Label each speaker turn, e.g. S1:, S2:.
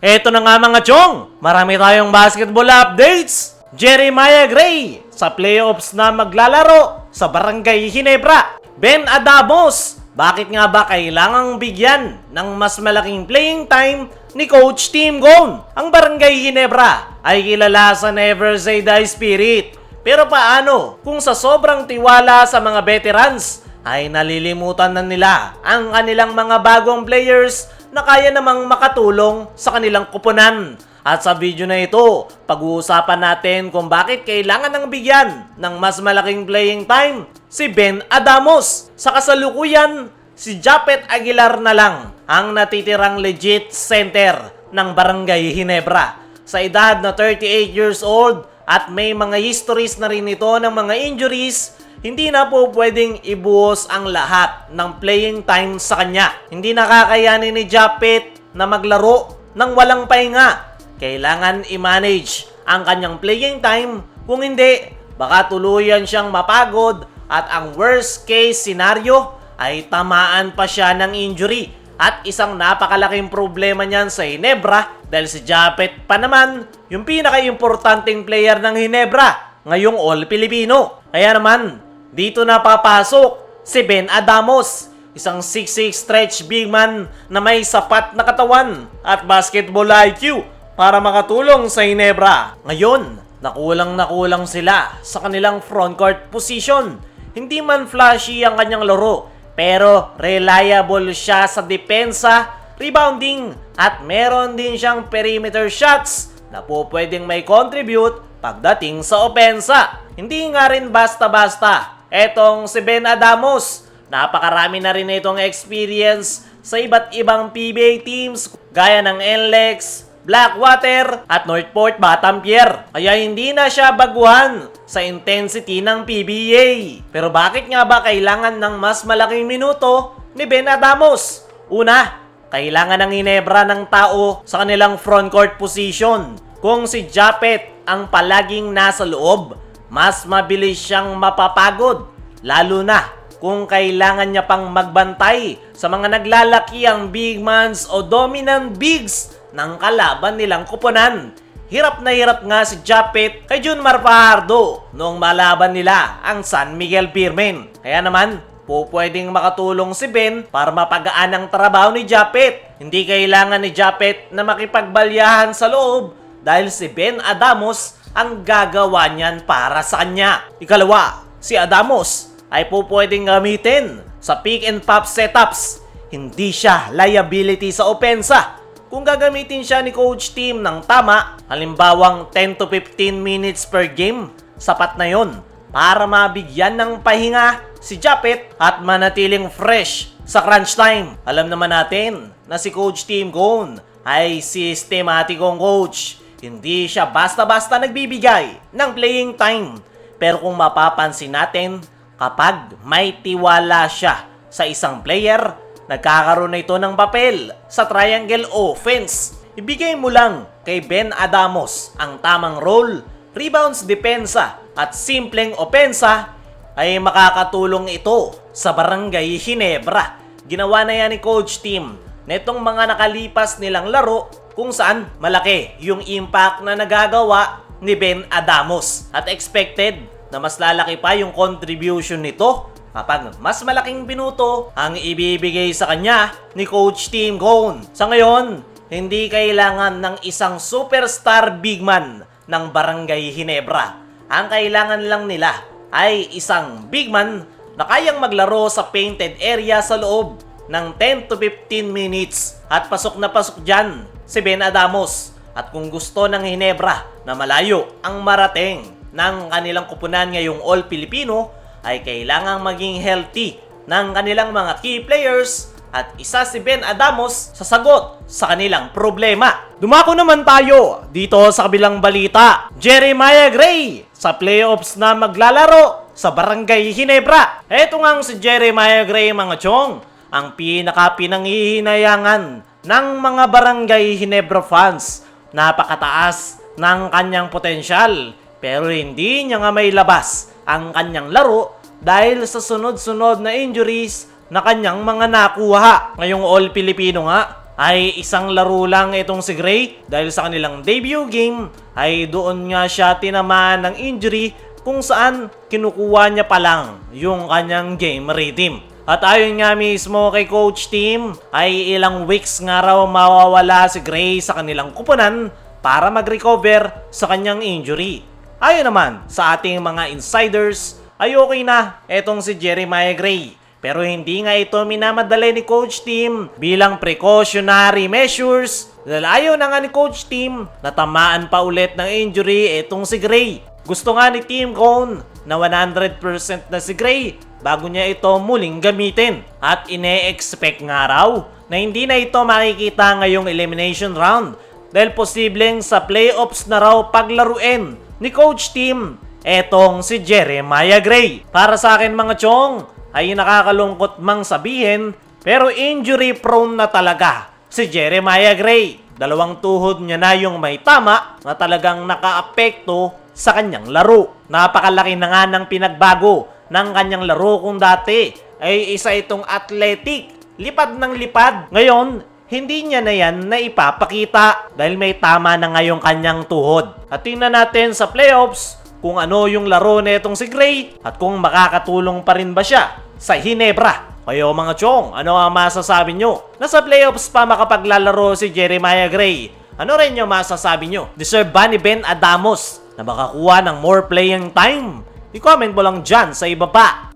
S1: Eto na nga mga chong, marami tayong basketball updates. Jeremiah Gray sa playoffs na maglalaro sa Barangay Ginebra. Ben Adamos, bakit nga ba kailangang bigyan ng mas malaking playing time ni Coach Tim Gone? Ang Barangay Ginebra ay kilala sa Never Say Die Spirit. Pero paano kung sa sobrang tiwala sa mga veterans ay nalilimutan na nila ang kanilang mga bagong players na kaya namang makatulong sa kanilang kupunan. At sa video na ito, pag-uusapan natin kung bakit kailangan ng bigyan ng mas malaking playing time si Ben Adamos. Sa kasalukuyan, si Japet Aguilar na lang ang natitirang legit center ng Barangay Ginebra. Sa edad na 38 years old at may mga histories na rin ito ng mga injuries, hindi na po pwedeng ibuhos ang lahat ng playing time sa kanya. Hindi nakakayanin ni Japet na maglaro ng walang pahinga. Kailangan i-manage ang kanyang playing time. Kung hindi, baka tuluyan siyang mapagod at ang worst case scenario ay tamaan pa siya ng injury. At isang napakalaking problema niyan sa Hinebra dahil si Japet pa naman yung pinaka-importanting player ng Hinebra ngayong All Filipino. Kaya naman, dito na papasok si Ben Adamos, isang 6'6 stretch big man na may sapat na katawan at basketball IQ para makatulong sa Hinebra. Ngayon, nakulang na kulang sila sa kanilang frontcourt position. Hindi man flashy ang kanyang laro, pero reliable siya sa depensa, rebounding, at meron din siyang perimeter shots na po pwedeng may contribute pagdating sa opensa. Hindi nga rin basta-basta. Etong si Ben Adamos, napakarami na rin itong experience sa iba't ibang PBA teams gaya ng NLEX, Blackwater at Northport Batampier. Kaya hindi na siya baguhan sa intensity ng PBA. Pero bakit nga ba kailangan ng mas malaking minuto ni Ben Adamos? Una, kailangan ng Ginebra ng tao sa kanilang frontcourt position. Kung si Japet ang palaging nasa loob, mas mabilis siyang mapapagod. Lalo na kung kailangan niya pang magbantay sa mga naglalaki ang big mans o dominant bigs ng kalaban nilang kuponan. Hirap na hirap nga si Japet kay Junmar Fajardo noong malaban nila ang San Miguel Firmin. Kaya naman, po pwedeng makatulong si Ben para mapagaan ang trabaho ni Japet. Hindi kailangan ni Japet na makipagbalyahan sa loob dahil si Ben Adamos ang gagawa niyan para sa kanya. Ikalawa, si Adamos ay po pwedeng gamitin sa pick and pop setups. Hindi siya liability sa opensa. Kung gagamitin siya ni coach team ng tama, halimbawang 10 to 15 minutes per game, sapat na yon para mabigyan ng pahinga si Japet at manatiling fresh sa crunch time. Alam naman natin na si Coach Team Gone ay sistematikong coach. Hindi siya basta-basta nagbibigay ng playing time. Pero kung mapapansin natin, kapag may tiwala siya sa isang player, nagkakaroon na ito ng papel sa triangle offense. Ibigay mo lang kay Ben Adamos ang tamang role, rebounds depensa at simpleng opensa ay makakatulong ito sa Barangay Ginebra. Ginawa na yan ni Coach Team netong mga nakalipas nilang laro kung saan malaki yung impact na nagagawa ni Ben Adamos at expected na mas lalaki pa yung contribution nito kapag mas malaking binuto ang ibibigay sa kanya ni Coach Team Gone. Sa ngayon, hindi kailangan ng isang superstar big man ng Barangay Ginebra. Ang kailangan lang nila ay isang big man na kayang maglaro sa painted area sa loob ng 10 to 15 minutes at pasok na pasok dyan si Ben Adamos. At kung gusto ng Hinebra na malayo ang marating ng kanilang kupunan ngayong All Filipino, ay kailangang maging healthy ng kanilang mga key players at isa si Ben Adamos sa sagot sa kanilang problema. Dumako naman tayo dito sa kabilang balita. Jeremiah Gray sa playoffs na maglalaro sa Barangay Ginebra. Ito nga si Jeremiah Gray mga chong, ang pinaka-pinanghihinayangan ng mga Barangay Ginebra fans. Napakataas ng kanyang potensyal pero hindi niya nga may labas ang kanyang laro dahil sa sunod-sunod na injuries na kanyang mga nakuha. Ngayong All Filipino nga ay isang laro lang itong si Gray dahil sa kanilang debut game ay doon nga siya tinamaan ng injury kung saan kinukuha niya pa lang yung kanyang game rhythm. At ayon nga mismo kay coach team ay ilang weeks nga raw mawawala si Gray sa kanilang kupunan para mag-recover sa kanyang injury. Ayon naman sa ating mga insiders ay okay na etong si Jeremiah Gray. Pero hindi nga ito minamadali ni coach team bilang precautionary measures dahil ayaw na nga ni coach team na tamaan pa ulit ng injury etong si Gray. Gusto nga ni Team Cone na 100% na si Gray bago niya ito muling gamitin. At ine-expect nga raw na hindi na ito makikita ngayong elimination round dahil posibleng sa playoffs na raw paglaruin ni coach team etong si Jeremiah Gray. Para sa akin mga chong, ay nakakalungkot mang sabihin pero injury prone na talaga si Jeremiah Gray. Dalawang tuhod niya na yung may tama na talagang nakaapekto sa kanyang laro. Napakalaki na nga ng pinagbago ng kanyang laro kung dati ay isa itong athletic, lipad ng lipad. Ngayon, hindi niya na yan na ipapakita dahil may tama na ngayong kanyang tuhod. At tingnan natin sa playoffs kung ano yung laro nitong si Gray at kung makakatulong pa rin ba siya sa Hinebra. Kayo mga chong, ano ang masasabi nyo? Nasa playoffs pa makapaglalaro si Jeremiah Gray. Ano rin yung masasabi nyo? Deserve ba ni Ben Adamos na makakuha ng more playing time? I-comment mo lang dyan sa iba pa.